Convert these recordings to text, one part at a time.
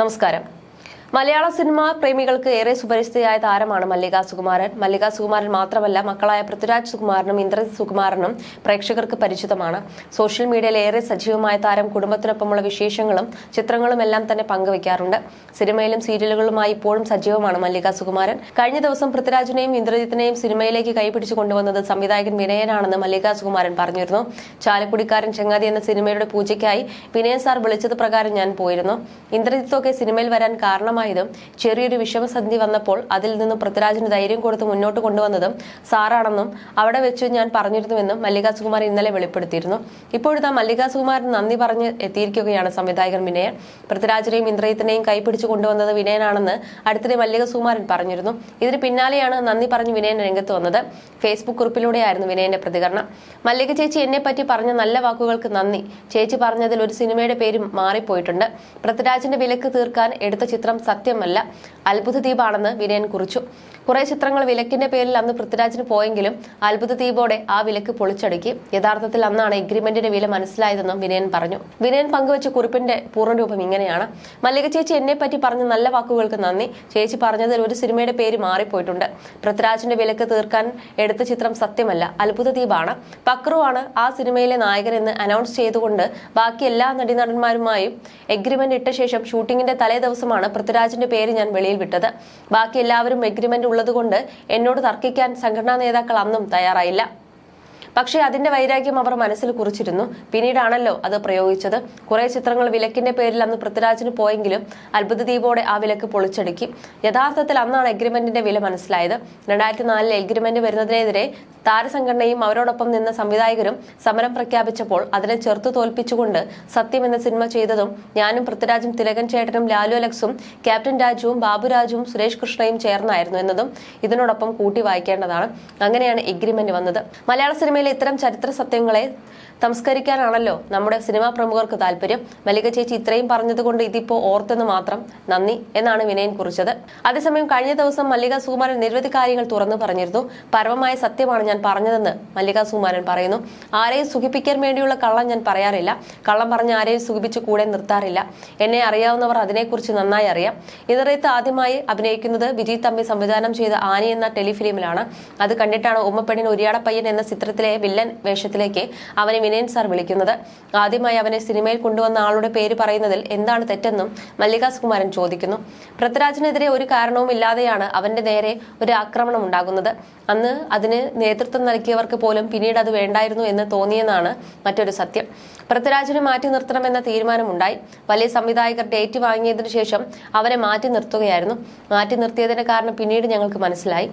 നമസ്കാരം. മലയാള സിനിമാ പ്രേമികൾക്ക് ഏറെ സുപരിചിതയായ താരമാണ് മല്ലിക സുകുമാരൻ. മല്ലിക സുകുമാരൻ മാത്രമല്ല മക്കളായ പൃഥ്വിരാജ് സുകുമാരനും ഇന്ദ്രജിത് സുകുമാരനും പ്രേക്ഷകർക്ക് പരിചിതമാണ്. സോഷ്യൽ മീഡിയയിൽ ഏറെ സജീവമായ താരം കുടുംബത്തിനൊപ്പമുള്ള വിശേഷങ്ങളും ചിത്രങ്ങളും എല്ലാം തന്നെ പങ്കുവയ്ക്കാറുണ്ട്. സിനിമയിലും സീരിയലുകളുമായി ഇപ്പോഴും സജീവമാണ് മല്ലിക സുകുമാരൻ. കഴിഞ്ഞ ദിവസം പൃഥ്വിരാജിനെയും ഇന്ദ്രജിത്തിനെയും സിനിമയിലേക്ക് കൈപിടിച്ചു കൊണ്ടുവന്നത് സംവിധായകൻ വിനയനാണെന്ന് മല്ലിക സുകുമാരൻ പറഞ്ഞിരുന്നു. ചാലക്കുടിക്കാരൻ ചങ്ങാതി എന്ന സിനിമയുടെ പൂജയ്ക്കായി വിനയൻ സാർ വിളിച്ചത് പ്രകാരം ഞാൻ പോയിരുന്നു. ഇന്ദ്രജിത്തൊക്കെ സിനിമയിൽ വരാൻ കാരണമായതും ചെറിയൊരു വിഷമസന്ധി വന്നപ്പോൾ അതിൽ നിന്ന് പൃഥ്വിരാജിന് ധൈര്യം കൊടുത്ത് മുന്നോട്ട് കൊണ്ടുവന്നതും സാറാണെന്നും അവിടെ വെച്ച് ഞാൻ പറഞ്ഞിരുന്നുവെന്നും മല്ലിക സുകുമാരൻ ഇന്നലെ വെളിപ്പെടുത്തിയിരുന്നു. ഇപ്പോഴത്തെ മല്ലിക സുകുമാരൻ നന്ദി പറഞ്ഞ് എത്തിയിരിക്കുകയാണ് സംവിധായകൻ വിനയൻ. പൃഥ്വിരാജിനെയും ഇന്ദ്രയത്തിനെയും കൈപിടിച്ചു കൊണ്ടുവന്നത് വിനയനാണെന്ന് അടുത്തിടെ മല്ലിക സുകുമാരൻ പറഞ്ഞിരുന്നു. ഇതിന് പിന്നാലെയാണ് നന്ദി പറഞ്ഞ് വിനയൻ രംഗത്ത് വന്നത്. ഫേസ്ബുക്ക് കുറിപ്പിലൂടെയായിരുന്നു വിനയന്റെ പ്രതികരണം. മല്ലിക ചേച്ചി എന്നെ പറ്റി പറഞ്ഞ നല്ല വാക്കുകൾക്ക് നന്ദി. ചേച്ചി പറഞ്ഞതിൽ ഒരു സിനിമയുടെ പേരും മാറിപ്പോയിട്ടുണ്ട്. പൃഥ്വിരാജിന്റെ വിലക്ക് തീർക്കാൻ എടുത്ത ചിത്രം സത്യമല്ല. അത്ഭുത ദ്വീപാണെന്ന് വിനയൻ കുറിച്ചു. കുറേ ചിത്രങ്ങൾ വിലക്കിന്റെ പേരിൽ അന്ന് പൃഥ്വിരാജിന് പോയെങ്കിലും അത്ഭുത ദ്വീപോടെ ആ വിലക്ക് പൊളിച്ചടുക്കി. യഥാർത്ഥത്തിൽ അന്നാണ് എഗ്രിമെന്റിന്റെ വില മനസ്സിലായതെന്നും വിനയൻ പറഞ്ഞു. വിനയൻ പങ്കുവച്ച കുറിപ്പിന്റെ പൂർണരൂപം ഇങ്ങനെയാണ്. മല്ലിക ചേച്ചി എന്നെ പറ്റി പറഞ്ഞ നല്ല വാക്കുകൾക്ക് നന്ദി. ചേച്ചി പറഞ്ഞതിൽ ഒരു സിനിമയുടെ പേര് മാറിപ്പോയിട്ടുണ്ട്. പൃഥ്വിരാജിന്റെ വിലക്ക് തീർക്കാൻ എടുത്ത ചിത്രം സത്യമല്ല അത്ഭുത ദ്വീപാണ് പക്രുവാണ് ആ സിനിമയിലെ നായകൻ എന്ന് അനൗൺസ് ചെയ്തുകൊണ്ട് ബാക്കി എല്ലാ നടീനടന്മാരുമായും എഗ്രിമെന്റ് ഇട്ട ശേഷം ഷൂട്ടിങ്ങിന്റെ തലേ ദിവസമാണ് പൃഥ്വിരാജിന്റെ പേര് ഞാൻ വെളിയിൽ വിട്ടത്. ബാക്കി എല്ലാവരും എഗ്രിമെന്റ് ഉള്ളതുകൊണ്ട് എന്നോട് തർക്കിക്കാൻ സംഘടനാ നേതാക്കൾ അന്നും തയ്യാറായില്ല. പക്ഷേ അതിന്റെ വൈരാഗ്യം അവർ മനസ്സിൽ കുറിച്ചിരുന്നു. പിന്നീടാണല്ലോ അത് പ്രയോഗിച്ചത്. കുറെ ചിത്രങ്ങൾ വിലക്കിന്റെ പേരിൽ അന്ന് പൃഥ്വിരാജിന് പോയെങ്കിലും അത്ഭുത ദ്വീപോടെ ആ വിലക്ക് പൊളിച്ചടുക്കി. യഥാർത്ഥത്തിൽ അന്നാണ് എഗ്രിമെന്റിന്റെ വില മനസ്സിലായത്. രണ്ടായിരത്തി നാലിൽ എഗ്രിമെന്റ് വരുന്നതിനെതിരെ താരസംഘടനയും അവരോടൊപ്പം നിന്ന സംവിധായകരും സമരം പ്രഖ്യാപിച്ചപ്പോൾ അതിനെ ചെറുത്തു തോൽപ്പിച്ചുകൊണ്ട് സത്യം എന്ന സിനിമ ചെയ്തതും ഞാനും പൃഥ്വിരാജും തിലകൻ ചേട്ടനും ലാലു അലക്സും ക്യാപ്റ്റൻ രാജുവും ബാബുരാജുവും സുരേഷ് കൃഷ്ണയും ചേർന്നായിരുന്നു എന്നതും ഇതിനോടൊപ്പം കൂട്ടി വായിക്കേണ്ടതാണ്. അങ്ങനെയാണ് എഗ്രിമെന്റ് വന്നത്. മലയാള സിനിമയിലെ ഇത്തരം ചരിത്ര സത്യങ്ങളെ സംസ്കരിക്കാനാണല്ലോ നമ്മുടെ സിനിമാ പ്രമുഖർക്ക് താല്പര്യം. മല്ലിക ചേച്ചി ഇത്രയും പറഞ്ഞതുകൊണ്ട് ഇതിപ്പോ ഓർത്തെന്ന് മാത്രം നന്ദി എന്നാണ് വിനയൻ കുറിച്ചത്. അതേസമയം കഴിഞ്ഞ ദിവസം മല്ലിക സുകുമാരൻ നിരവധി കാര്യങ്ങൾ തുറന്നു പറഞ്ഞിരുന്നു. പരമമായ സത്യമാണ് ഞാൻ പറഞ്ഞതെന്ന് മല്ലിക സുകുമാരൻ പറയുന്നു. ആരെയും സുഖിപ്പിക്കാൻ വേണ്ടിയുള്ള കള്ളം ഞാൻ പറയാറില്ല. കള്ളം പറഞ്ഞ് ആരെയും സുഖിപ്പിച്ച് കൂടെ നിർത്താറില്ല. എന്നെ അറിയാവുന്നവർ അതിനെക്കുറിച്ച് നന്നായി അറിയാം. ഇതറിയത്ത് ആദ്യമായി അഭിനയിക്കുന്നത് വിജയ് തമ്പി സംവിധാനം ചെയ്ത ആനി എന്ന ടെലിഫിലിമിലാണ്. അത് കണ്ടിട്ടാണ് ഉമ്മപ്പെണ്ണിന് ഉരിയാടപ്പയ്യൻ എന്ന ചിത്രത്തിലെ വില്ലൻ വേഷത്തിലേക്ക് അവനെ വിനയൻ സാർ വിളിക്കുന്നത്. ആദ്യമായി അവനെ സിനിമയിൽ കൊണ്ടുവന്ന ആളുടെ പേര് പറയുന്നതിൽ എന്താണ് തെറ്റെന്നും മല്ലിക സുകുമാരൻ ചോദിക്കുന്നു. പൃഥ്വിരാജിനെതിരെ ഒരു കാരണവും ഇല്ലാതെയാണ് അവന്റെ നേരെ ഒരു ആക്രമണം ഉണ്ടാകുന്നത്. അന്ന് അതിന് നേതൃത്വം നൽകിയവർക്ക് പോലും പിന്നീട് അത് വേണ്ടായിരുന്നു എന്ന് തോന്നിയെന്നാണ് മറ്റൊരു സത്യം. പൃഥ്വിരാജിനെ മാറ്റി നിർത്തണമെന്ന തീരുമാനമുണ്ടായി. വലിയ സംവിധായകർ ഡേറ്റ് വാങ്ങിയതിനു ശേഷം അവരെ മാറ്റി നിർത്തുകയായിരുന്നു. മാറ്റി നിർത്തിയതിന്റെ കാരണം പിന്നീട് ഞങ്ങൾക്ക് മനസ്സിലായി.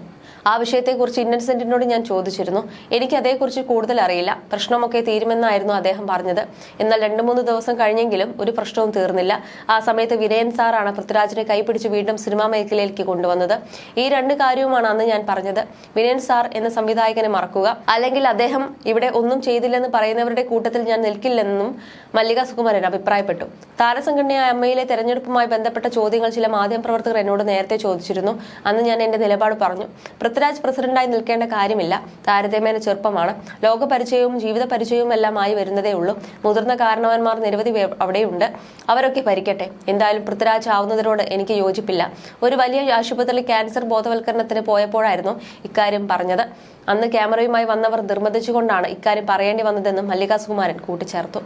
ആ വിഷയത്തെക്കുറിച്ച് ഇന്നസെന്റിനോട് ഞാൻ ചോദിച്ചിരുന്നു. എനിക്ക് അതേക്കുറിച്ച് കൂടുതൽ അറിയില്ല. പ്രശ്നമൊക്കെ തീരുമെന്നായിരുന്നു അദ്ദേഹം പറഞ്ഞത്. എന്നാൽ രണ്ടു മൂന്ന് ദിവസം കഴിഞ്ഞെങ്കിലും ഒരു പ്രശ്നവും തീർന്നില്ല. ആ സമയത്ത് വിനയൻ സാറാണ് പൃഥ്വിരാജിനെ കൈപിടിച്ച് വീണ്ടും സിനിമാ മേഖലയിലേക്ക് കൊണ്ടുവന്നത്. ഈ രണ്ട് കാര്യവുമാണ് അന്ന് ഞാൻ പറഞ്ഞത്. വിനയൻ സാർ എന്ന സംവിധായകനെ മറക്കുക. അല്ലെങ്കിൽ അദ്ദേഹം ഇവിടെ ഒന്നും ചെയ്തില്ലെന്ന് പറയുന്നവരുടെ കൂട്ടത്തിൽ ഞാൻ നിൽക്കില്ലെന്നും മല്ലിക സുകുമാരൻ അഭിപ്രായപ്പെട്ടു. താരസംഘടനയായ അമ്മയിലെ തെരഞ്ഞെടുപ്പുമായി ബന്ധപ്പെട്ട ചോദ്യങ്ങൾ ചില മാധ്യമപ്രവർത്തകർ എന്നോട് നേരത്തെ ചോദിച്ചിരുന്നു. അന്ന് ഞാൻ എന്റെ നിലപാട് പറഞ്ഞു. പൃഥ്വിരാജ് പ്രസിഡന്റായി നിൽക്കേണ്ട കാര്യമില്ല. താരതമ്യേന ചെറുപ്പമാണ്. ലോകപരിചയവും ജീവിത പരിചയവും ആയി വരുന്നതേ ഉള്ളൂ. മുതിർന്ന കാരണവന്മാർ നിരവധി അവിടെയുണ്ട്. അവരൊക്കെ ഭരിക്കട്ടെ. എന്തായാലും പൃഥ്വിരാജ് ആവുന്നതിനോട് എനിക്ക് യോജിപ്പില്ല. ഒരു വലിയ ആശുപത്രിയിൽ ക്യാൻസർ ബോധവൽക്കരണത്തിന് പോയപ്പോഴായിരുന്നു ഇക്കാര്യം പറഞ്ഞത്. അന്ന് ക്യാമറയുമായി വന്നവർ നിർബന്ധിച്ചുകൊണ്ടാണ് ഇക്കാര്യം പറയേണ്ടി വന്നതെന്നും മല്ലിക സുകുമാരൻ കൂട്ടിച്ചേർത്തു.